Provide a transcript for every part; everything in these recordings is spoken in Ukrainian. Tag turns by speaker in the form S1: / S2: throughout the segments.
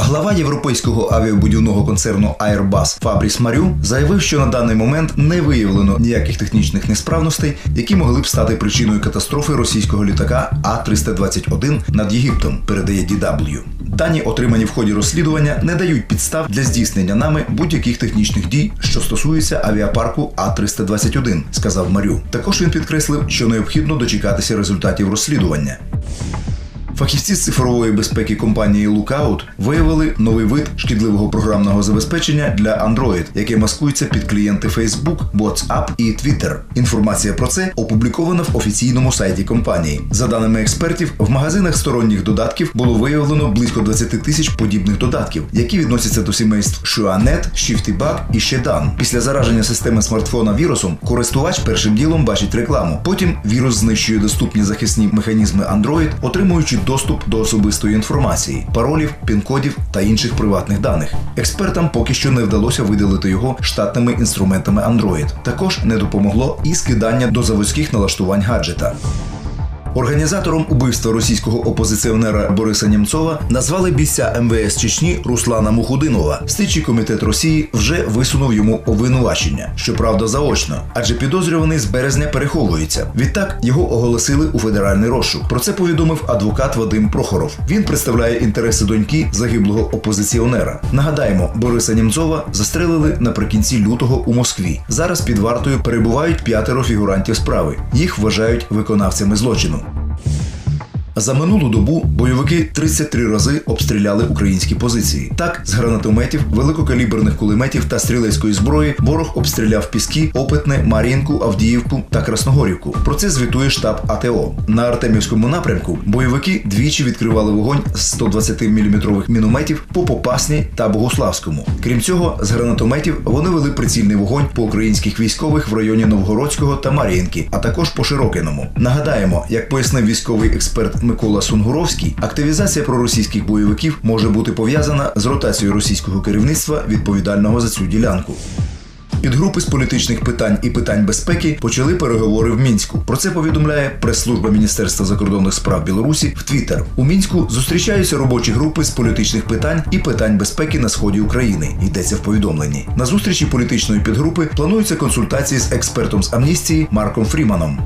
S1: Глава європейського авіабудівного концерну Airbus Фабріс Марю заявив, що на даний момент не виявлено ніяких технічних несправностей, які могли б стати причиною катастрофи російського літака А-321 над Єгиптом. Передає DW. Дані, отримані в ході розслідування, не дають підстав для здійснення нами будь-яких технічних дій, що стосуються авіапарку А-321, сказав Марю. Також він підкреслив, що необхідно дочекатися результатів розслідування. Фахівці з цифрової безпеки компанії Lookout виявили новий вид шкідливого програмного забезпечення для Android, яке маскується під клієнти Facebook, WhatsApp і Twitter. Інформація про це опублікована в офіційному сайті компанії. За даними експертів, в магазинах сторонніх додатків було виявлено близько 20 тисяч подібних додатків, які відносяться до сімейств ShuaNet, ShiftyBug і Shedan. Після зараження системи смартфона вірусом користувач першим ділом бачить рекламу. Потім вірус знищує доступні захисні механізми Android, отримуючи доступ до особистої інформації, паролів, пін-кодів та інших приватних даних. Експертам поки що не вдалося видалити його штатними інструментами Android. Також не допомогло і скидання до заводських налаштувань гаджета. Організатором убивства російського опозиціонера Бориса Німцова назвали бійця МВС Чечні Руслана Мухудинова. Слідчий комітет Росії вже висунув йому обвинувачення, щоправда, заочно, адже підозрюваний з березня переховується. Відтак його оголосили у федеральний розшук. Про це повідомив адвокат Вадим Прохоров. Він представляє інтереси доньки загиблого опозиціонера. Нагадаємо, Бориса Німцова застрелили наприкінці лютого у Москві. Зараз під вартою перебувають п'ятеро фігурантів справи. Їх вважають виконавцями злочину. За минулу добу бойовики 33 рази обстріляли українські позиції. Так, з гранатометів, великокаліберних кулеметів та стрілецької зброї ворог обстріляв Піски, Опитне, Мар'їнку, Авдіївку та Красногорівку. Про це звітує штаб АТО. На Артемівському напрямку бойовики двічі відкривали вогонь з 120-мм мінометів по Попасні та Богославському. Крім цього, з гранатометів вони вели прицільний вогонь по українських військових в районі Новгородського та Мар'їнки, а також по Широкиному. Нагадаємо, як пояснив військовий експерт Микола Сунгуровський, активізація проросійських бойовиків може бути пов'язана з ротацією російського керівництва відповідального за цю ділянку. Підгрупи з політичних питань і питань безпеки почали переговори в мінську. Про це повідомляє прес-служба Міністерства закордонних справ Білорусі в Твіттер. У мінську зустрічаються робочі групи з політичних питань і питань безпеки на сході України. Йдеться в повідомленні. На зустрічі політичної підгрупи плануються консультації з експертом з амністії Марком Фріманом.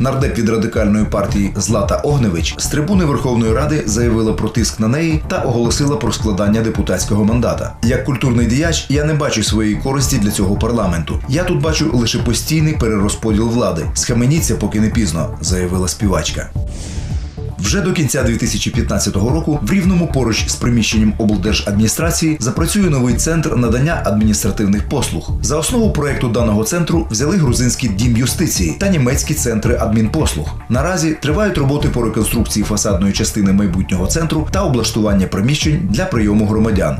S1: Нардеп від радикальної партії Злата Огневич з трибуни Верховної Ради заявила про тиск на неї та оголосила про складання депутатського мандата. Як культурний діяч, я не бачу своєї користі для цього парламенту. Я тут бачу лише постійний перерозподіл влади. Схаменіться, поки не пізно, заявила співачка. Вже до кінця 2015 року в рівному поруч з приміщенням облдержадміністрації запрацює новий центр надання адміністративних послуг. За основу проекту даного центру взяли грузинський дім юстиції та німецькі центри адмінпослуг. Наразі тривають роботи по реконструкції фасадної частини майбутнього центру та облаштування приміщень для прийому громадян.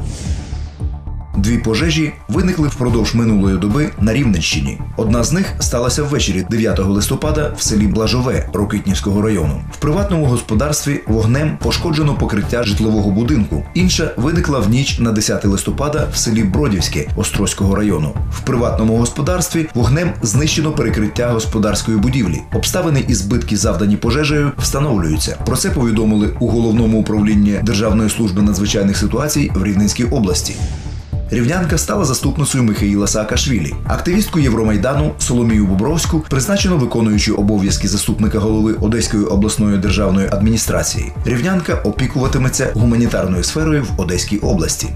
S1: Дві пожежі виникли впродовж минулої доби на Рівненщині. Одна з них сталася ввечері 9 листопада в селі Блажове Рокитнівського району. В приватному господарстві вогнем пошкоджено покриття житлового будинку. Інша виникла в ніч на 10 листопада в селі Бродівське Острозького району. В приватному господарстві вогнем знищено перекриття господарської будівлі. Обставини і збитки, завдані пожежею, встановлюються. Про це повідомили у головному управлінні Державної служби надзвичайних ситуацій в Рівненській області. Рівнянка стала заступницею Михаїла Саакашвілі. Активістку Євромайдану Соломію Бобровську призначено виконуючи обов'язки заступника голови Одеської обласної державної адміністрації. Рівнянка опікуватиметься гуманітарною сферою в Одеській області.